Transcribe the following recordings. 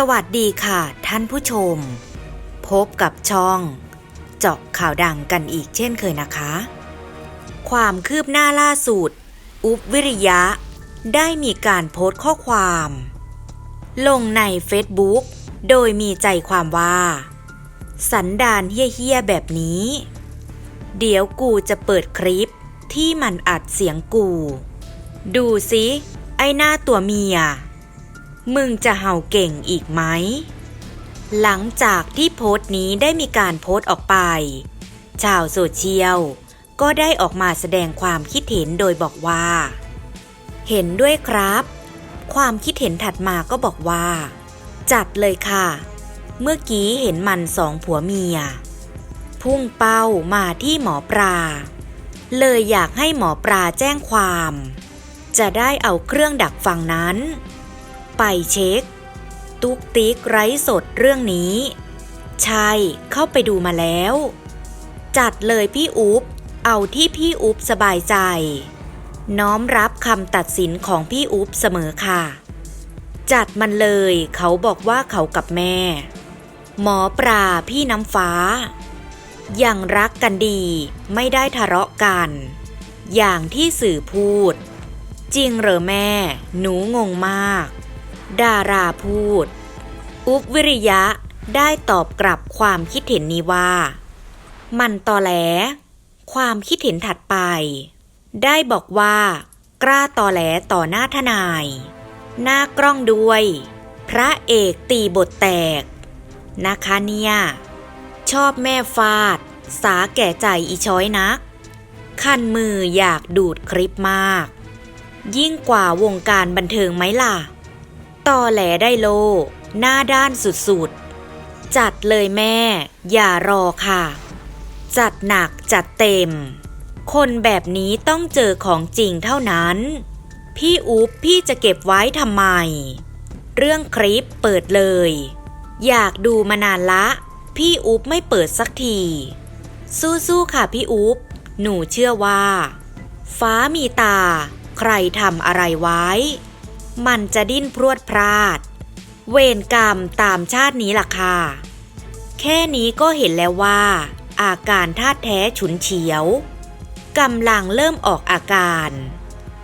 สวัสดีค่ะท่านผู้ชม พบกับช่อง เจาะข่าวดังกันอีกเช่นเคยนะคะ ความคืบหน้าล่าสุด อุบวิริยะ ได้มีการโพสต์ข้อความ ลงใน Facebook โดยมีใจความว่า สันดานเฮี้ยๆแบบนี้ เดี๋ยวกูจะเปิดคลิปที่มันอัดเสียงกู ดูสิไอหน้าตัวเมีย มึงจะเห่าเก่งอีกไหม หลังจากที่โพสต์นี้ได้มีการโพสต์ออกไป ชาวโซเชียลก็ได้ออกมาแสดงความคิดเห็นโดยบอกว่า เห็นด้วยครับ ความคิดเห็นถัดมาก็บอกว่า จัดเลยค่ะ เมื่อกี้เห็นมันสองผัวเมีย พุ่งเป้ามาที่หมอปลา เลยอยากให้หมอปลาแจ้งความ จะได้เอาเครื่องดักฟังนั้น ไปเช็ค ตุ๊กติ๊กไร้สดเรื่องนี้ ใช่เข้าไปดูมาแล้ว จัดเลยพี่อุ๊บเอาที่พี่อุ๊บสบายใจ น้อมรับคำตัดสินของพี่อุ๊บเสมอค่ะ จัดมันเลยเขาบอกว่าเขากับแม่ หมอปลาพี่น้ำฟ้า ยังรักกันดีไม่ได้ทะเลาะกัน อย่างที่สื่อพูด จริงเหรอแม่ หนูงงมาก ดาราพูด อุ๊บวิริยะได้ตอบกลับความคิดเห็นนี้ว่า มันตอแหล ความคิดเห็นถัดไป ได้บอกว่า กล้าตอแหลต่อหน้าทนาย หน้ากล้องด้วย พระเอกตีบทแตก นะคะเนี่ย ชอบแม่ฟาด สาแก่ใจอีช้อยนัก คันมืออยากดูดคลิปมาก ยิ่งกว่าวงการบันเทิงไหมล่ะ ตอแหลได้โล หน้าด้านสุดๆ จัดเลยแม่ อย่ารอค่ะ จัดหนักจัดเต็ม คนแบบนี้ต้องเจอของจริงเท่านั้น พี่อุ๊บพี่จะเก็บไว้ทำไม เรื่องคลิปเปิดเลย อยากดูมานานละ พี่อุ๊บไม่เปิดสักที สู้ๆค่ะพี่อุ๊บหนูเชื่อว่า ฟ้ามีตา ใครทำอะไรไว้ มันจะดิ้นพรวดพลาด เวรกรรมตามชาตินี้ล่ะค่ะ แค่นี้ก็เห็นแล้วว่า อาการธาตุแท้ฉุนเฉียวกำลังเริ่มออกอาการ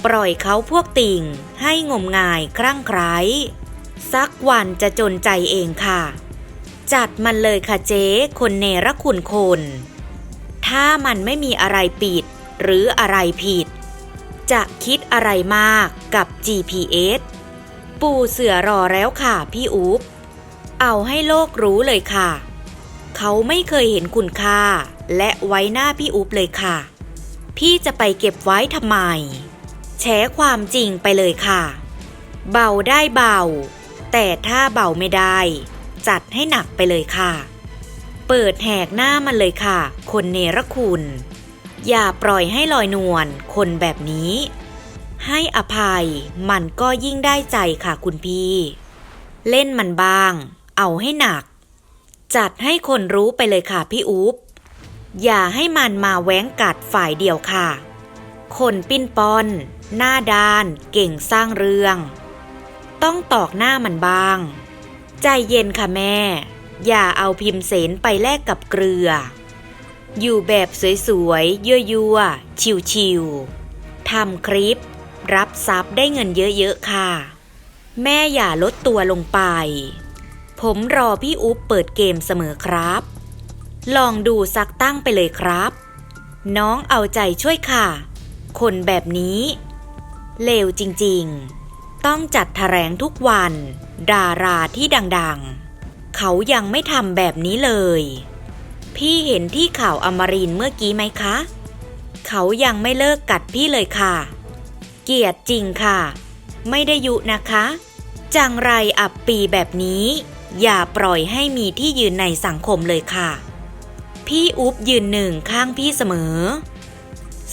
ปล่อยเขาพวกติ่งให้งมงายครั่งไคร้สักวันจะจนใจเองค่ะ จัดมันเลยค่ะเจ๊คนเนรคุณคน ถ้ามันไม่มีอะไรปิดหรืออะไรผิด จะคิดอะไรมากกับ GPS ปูเสือรอแล้วค่ะพี่อุ๊บเอาให้โลกรู้เลยค่ะ เขาไม่เคยเห็นคุณค่า และไว้หน้าพี่อุ๊บเลยค่ะ พี่จะไปเก็บไว้ทำไม แฉความจริงไปเลยค่ะ เบาได้เบา แต่ถ้าเบาไม่ได้ จัดให้หนักไปเลยค่ะ เปิดแหกหน้ามันเลยค่ะ คนเนรคุณ อย่าปล่อยให้ลอยนวลคนแบบนี้ ให้อภัยมันก็ยิ่งได้ใจค่ะคุณพี่ เล่นมันบ้าง เอาให้หนัก จัดให้คนรู้ไปเลยค่ะพี่อุ๊บอย่าให้มันมาแว้งกัดฝ่ายเดียวค่ะ คนปิ้นปอน หน้าด้าน เก่งสร้างเรื่อง ต้องตอกหน้ามันบ้าง ใจเย็นค่ะแม่ อย่าเอาพิมพ์เสนไปแลกกับเกลือ อยู่แบบสวยๆ เยั่วๆ ชิวๆทำคลิป รับทรัพย์ได้เงินเยอะๆ ค่ะ แม่อย่าลดตัวลงไป ผมรอพี่อุ๊บเปิดเกมเสมอครับ ลองดูสักตั้งไปเลยครับ น้องเอาใจช่วยค่ะ คนแบบนี้ เลวจริงๆ ต้องจัดแถลงทุกวัน ดาราที่ดังๆ เขายังไม่ทำแบบนี้เลย พี่เห็นที่ข่าวอมรินเมื่อกี้ไหมคะ เขายังไม่เลิกกัดพี่เลยค่ะ เกลียดจริงค่ะ ไม่ได้ยุนะคะ จังไรอับปีแบบนี้ อย่าปล่อยให้มีที่ยืนในสังคมเลยค่ะ พี่อุ๊บยืนหนึ่งข้างพี่เสมอ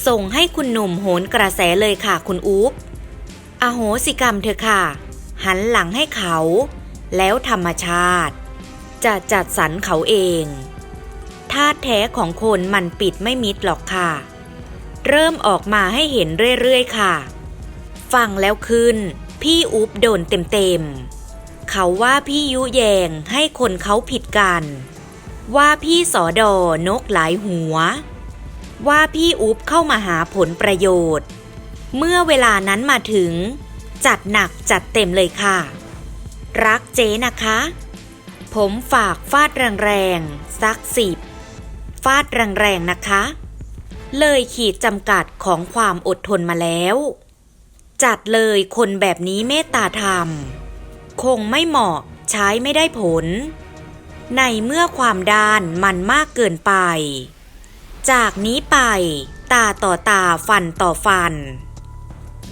ส่งให้คุณหนุ่มโหนกระแสเลยค่ะคุณอุ๊บอโหสิกรรมเถอค่ะ หันหลังให้เขา แล้วธรรมชาติ จะจัดสรรเขาเอง ธาตุแท้ของคนมันปิดไม่มิดหรอกค่ะ เริ่มออกมาให้เห็นเรื่อยๆค่ะ ฟังแล้วขึ้น พี่อุ๊บโดนเต็มๆ เขาว่าพี่ยุแยงให้คนเขาผิดกัน ว่าพี่สอดอนกหลายหัว ว่าพี่อุ๊บเข้ามาหาผลประโยชน์ เมื่อเวลานั้นมาถึง จัดหนักจัดเต็มเลยค่ะ รักเจ๊นะคะผมฝากฟาดแรงๆ สักสิบ ฟาดแรงๆนะคะ เลยขีดจำกัดของความอดทนมาแล้ว จัดเลยคนแบบนี้เมตตาธรรม คงไม่เหมาะใช้ไม่ได้ผล ในเมื่อความด้านมันมากเกินไป จากนี้ไป ตาต่อตาฟันต่อฟัน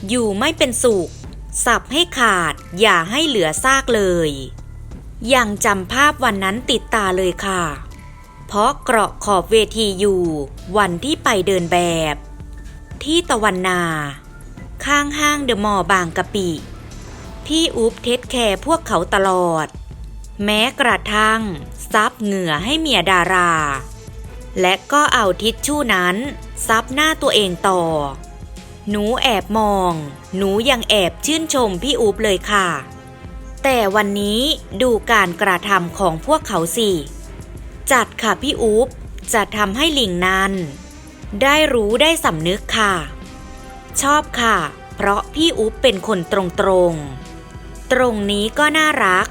อยู่ไม่เป็นสุขสับให้ขาดอย่าให้เหลือซากเลย ยังจำภาพวันนั้นติดตาเลยค่ะ เพราะเกราะขอบเวทีอยู่ วันที่ไปเดินแบบ ที่ตะวันนา ข้างห้างเดอะมอลล์บางกะปิ พี่อุ๊บเทสแคร์พวกเขาตลอด แม้กระทั่งซับเหงื่อให้เมียดารา และก็เอาทิชชู่นั้น ซับหน้าตัวเองต่อ หนูแอบมอง หนูยังแอบชื่นชมพี่อุ๊บเลยค่ะ แต่วันนี้ดูการกระทำของพวกเขาสิ จัดค่ะพี่อุ๊บจะทำให้ลิงนั้น ได้รู้ได้สำนึกค่ะ ชอบค่ะ เพราะพี่อุ๊บเป็นคนตรงตรงตรงนี้ก็น่ารัก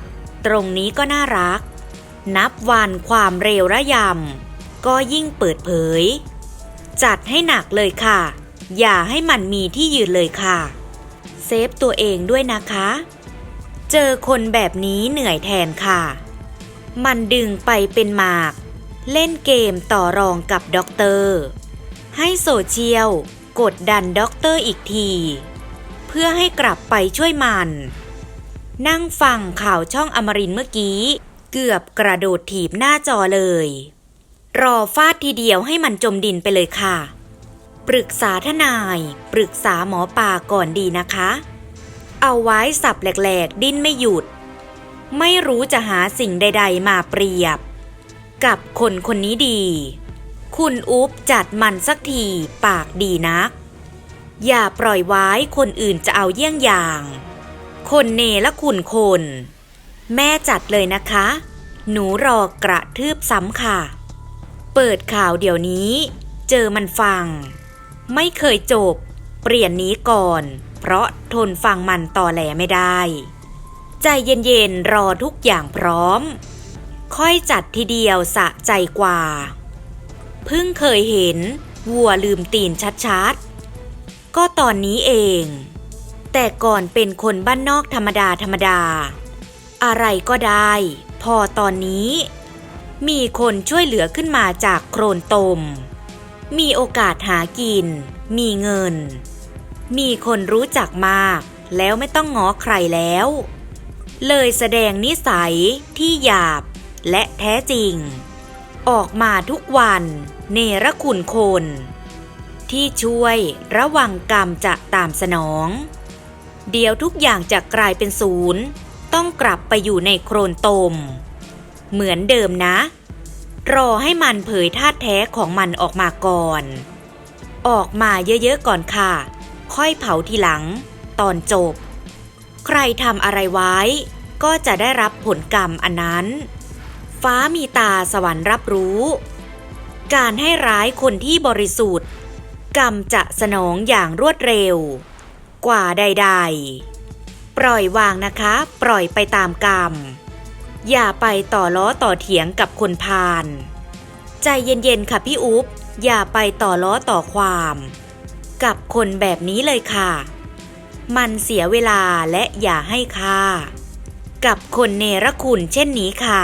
ตรงนี้ก็น่ารัก นับวันความเร็วระยำ ก็ยิ่งเปิดเผย จัดให้หนักเลยค่ะ อย่าให้มันมีที่ยืนเลยค่ะ เซฟตัวเองด้วยนะคะ เจอคนแบบนี้เหนื่อยแทนค่ะ มันดึงไปเป็นหมาก เล่นเกมต่อรองกับด็อกเตอร์ ให้โซเชียลกดดันด็อกเตอร์อีกที เพื่อให้กลับไปช่วยมัน นั่งฟังข่าวช่องอมรินเมื่อกี้ เกือบกระโดดถีบหน้าจอเลย รอฟาดทีเดียวให้มันจมดินไปเลยค่ะ ปรึกษาทนาย ปรึกษาหมอป่าก่อนดีนะคะ เอาไว้สับแหลกๆ ดิ้นไม่หยุด ไม่รู้จะหาสิ่งใด ๆ มาเปรียบ กับคนคนนี้ดี คุณอุ๊บจัดมันสักทีปากดีนัก อย่าปล่อยไว้คนอื่นจะเอาเยี่ยงอย่าง คนเนและคุณคน แม่จัดเลยนะคะ หนูรอกระทืบซ้ำค่ะ เปิดข่าวเดี๋ยวนี้ เจอมันฟัง ไม่เคยจบ เปลี่ยนนี้ก่อน เพราะทนฟังมันต่อแหลไม่ได้ ใจเย็นๆ รอทุกอย่างพร้อม ค่อยจัดทีเดียวสะใจกว่า เพิ่งเคยเห็น วัวลืมตีนชัดๆ ก็ตอนนี้เอง แต่ก่อนเป็นคนบ้านนอกธรรมดาธรรมดา อะไรก็ได้ พอตอนนี้ มีคนช่วยเหลือขึ้นมาจากโครนตม มีโอกาสหากิน มีเงิน มีคนรู้จักมาก แล้วไม่ต้องง้อใครแล้ว เลยแสดงนิสัยที่หยาบและแท้จริง ออกมาทุกวันเนรคุณคน ที่ช่วยระวังกรรมจะตามสนอง เดี๋ยวทุกอย่างจะกลายเป็นศูนย์ ต้องกลับไปอยู่ในโครนตม เหมือนเดิมนะ รอให้มันเผยธาตุแท้ของมันออกมาก่อน ออกมาเยอะๆก่อนค่ะ ค่อยเผาทีหลัง ตอนจบ ใครทำอะไรไว้ ก็จะได้รับผลกรรมอันนั้น ฟ้ามีตาสวรรค์รับรู้ การให้ร้ายคนที่บริสุทธิ์ กรรมจะสนองอย่างรวดเร็ว กว่าใด ๆ ปล่อยวางนะคะ ปล่อยไปตามกรรม อย่าไปต่อล้อต่อเถียงกับคนพาลใจเย็นๆค่ะพี่อุ๊บอย่าไปต่อล้อต่อความ กับคนแบบนี้เลยค่ะ มันเสียเวลาและอย่าให้ค่า กับคนเนรคุณเช่นนี้ค่ะ